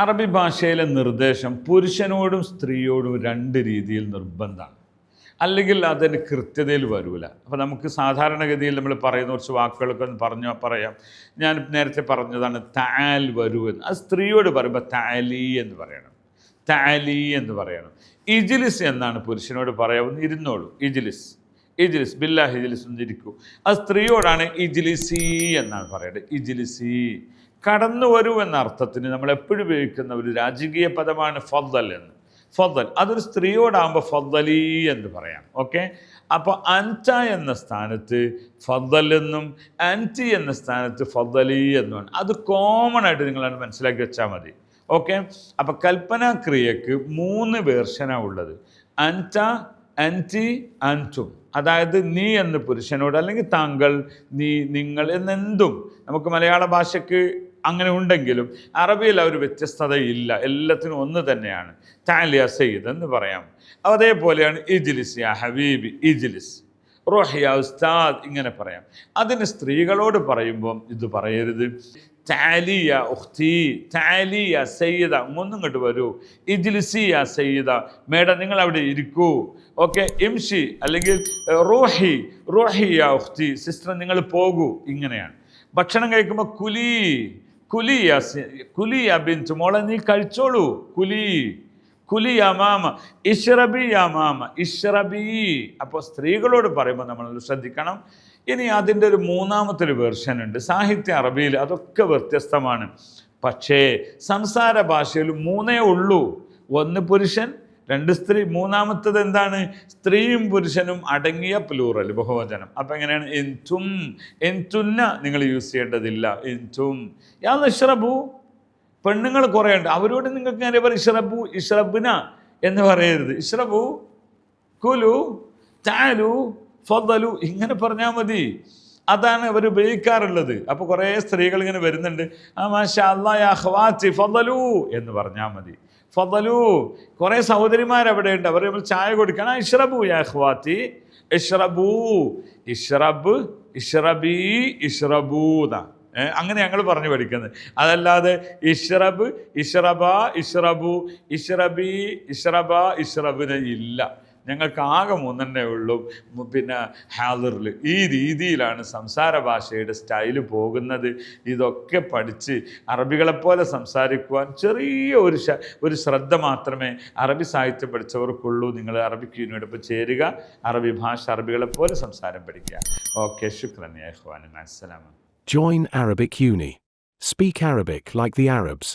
അറബി ഭാഷയിലെ നിർദ്ദേശം പുരുഷനോടും സ്ത്രീയോടും രണ്ട് രീതിയിൽ നിർബന്ധമാണ്. അല്ലെങ്കിൽ അതിന് കൃത്യതയിൽ വരൂല. അപ്പോൾ നമുക്ക് സാധാരണഗതിയിൽ നമ്മൾ പറയുന്ന കുറച്ച് വാക്കുകളൊക്കെ ഒന്ന് പറഞ്ഞു പറയാം. ഞാൻ നേരത്തെ പറഞ്ഞതാണ് താൽ വരൂ എന്ന്. അത് സ്ത്രീയോട് പറയുമ്പോൾ താലി എന്ന് പറയണം. താലി എന്ന് പറയണം. ഇജിലിസ് എന്നാണ് പുരുഷനോട് പറയാവുന്ന ഇരുന്നോളൂ. ഇജിലിസ്. ഇജിലിസ്. ബില്ലാ ഇജിലിസ് ഒന്നിരിക്കൂ അത് സ്ത്രീയോടാണ് ഇജിലിസി എന്നാണ് പറയുന്നത് ഇജിലിസി. കടന്നു വരൂ എന്ന അർത്ഥത്തിന് നമ്മൾ എപ്പോഴും ഉപയോഗിക്കുന്ന ഒരു രാജകീയ പദമാണ് ഫദ്ദൽ എന്ന്. ഫദ്ദൽ അതൊരു സ്ത്രീയോടാകുമ്പോൾ ഫദ്ദലി എന്ന് പറയാം. ഓക്കെ അപ്പോൾ അന്റ എന്ന സ്ഥാനത്ത് ഫദ്ദൽ എന്നും ആന്റി എന്ന സ്ഥാനത്ത് ഫദ്ദലി എന്നുമാണ് അത് കോമൺ ആയിട്ട് നിങ്ങളത് മനസ്സിലാക്കി വെച്ചാൽ മതി. ഓക്കെ അപ്പോൾ കൽപ്പനാക്രിയക്ക് മൂന്ന് വേർഷനാണ് ഉള്ളത്. അന്റ ആന്റി അന്റും. അതായത് നീ എന്ന് പുരുഷനോട് അല്ലെങ്കിൽ താങ്കൾ നീ നിങ്ങൾ എന്നെന്തും നമുക്ക് മലയാള ഭാഷയ്ക്ക് അങ്ങനെ ഉണ്ടെങ്കിലും അറബിയിൽ ആ ഒരു വ്യത്യസ്തതയില്ല. എല്ലാത്തിനും ഒന്ന് തന്നെയാണ്. താലിയ സയ്യിദ് എന്ന് പറയാം. അതേപോലെയാണ് ഇജ്ലിസ് യാ ഹബീബ് ഇജ്ലിസ്. റോഹിയ ഉസ്താദ് ഇങ്ങനെ പറയാം. അതിന് സ്ത്രീകളോട് പറയുമ്പം ഇത് പറയരുത്. താലിയ ഉഖ്തി താലിയ സയ്യിദ ഒന്നും ഇങ്ങോട്ട് വരൂ ഇജ്ലിസിയ സയ്യിദ മേഡം നിങ്ങൾ അവിടെ ഇരിക്കൂ. ഓക്കെ ഇംഷി അല്ലെങ്കിൽ റോഹി റോഹിയ ഉഖ്തി സിസ്റ്റർ നിങ്ങൾ പോകൂ. ഇങ്ങനെയാണ്. ഭക്ഷണം കഴിക്കുമ്പോൾ കുലി കുലിയ കുലിയ ബിഞ്ചു മോളെ നീ കഴിച്ചോളൂ. കുലി കുലി മാമ ഇഷ്റബി മാമ ഇഷ്റബി അപ്പോൾ സ്ത്രീകളോട് പറയുമ്പോൾ നമ്മൾ ശ്രദ്ധിക്കണം. ഇനി അതിന്റെ ഒരു മൂന്നാമത്തെ ഒരു വെർഷൻ ഉണ്ട്. സാഹിത്യ അറബിയിൽ അതൊക്കെ വ്യത്യസ്തമാണ്. പക്ഷേ സംസാര ഭാഷയിൽ മൂന്നേ ഉള്ളൂ. ഒന്ന് പുരുഷൻ രണ്ട് സ്ത്രീ മൂന്നാമത്തത് എന്താണ്? സ്ത്രീയും പുരുഷനും അടങ്ങിയ പ്ലൂറൽ ബഹുവചനം. അപ്പം എങ്ങനെയാണ്? എൻതും എൻതുന്ന നിങ്ങൾ യൂസ് ചെയ്യേണ്ടതില്ല. എൻതും. യാ ഇഷ്റബു പെണ്ണുങ്ങൾ കുറേ ഉണ്ട്. അവരോട് നിങ്ങൾക്ക് ഞാൻ പറയും? ഇഷ്റബു ഇഷ്റബിന എന്ന് പറയരുത്. ഇഷ്റബു കുലു താലു ഫലു ഇങ്ങനെ പറഞ്ഞാൽ മതി. അതാണ് അവർ ഉപയോഗിക്കാറുള്ളത്. അപ്പോൾ കുറേ സ്ത്രീകൾ ഇങ്ങനെ വരുന്നുണ്ട്. ആ മാഷാ അല്ലാ യാ എന്ന് പറഞ്ഞാൽ മതി. ഫദലു. കുറേ സഹോദരിമാർ അവിടെ ഉണ്ട്. അവർ നമ്മൾ ചായ കൊടുക്കണം ഇഷ്റബു യാ ഖവാത്തി ഇഷ്റബു ഇഷ്റബ് ഇഷ്റബി ഇഷ്റബൂന്ന ഏ, അങ്ങനെ ഞങ്ങൾ പറഞ്ഞു പഠിക്കുന്നത്. അതല്ലാതെ ഇഷ്റബ് ഇഷ്റബ ഇഷ്റബു ഇഷ്റബി ഇഷ്റബ ഇഷ്റബിന് ഇല്ല. ഞങ്ങൾക്ക് ആകെ മൂന്നെണ്ണേ ഉള്ളൂ. പിന്നെ ഹാലറിൽ. ഈ രീതിയിലാണ് സംസാര ഭാഷയുടെ സ്റ്റൈൽ പോകുന്നത്. ഇതൊക്കെ പഠിച്ച് അറബികളെപ്പോലെ സംസാരിക്കുവാൻ ചെറിയ ഒരു ഒരു ശ്രദ്ധ മാത്രമേ അറബി സാഹിത്യം പഠിച്ചവർക്കുള്ളൂ. നിങ്ങൾ അറബിക്ക് യൂണിയോടൊപ്പം ചേരുക. അറബി ഭാഷ അറബികളെപ്പോലെ സംസാരം പഠിക്കുക. ഓക്കെ ശുക്രൻ യഹ്വാൻ. അസ്സലാമ Join Arabic Uni. Speak Arabic like the Arabs.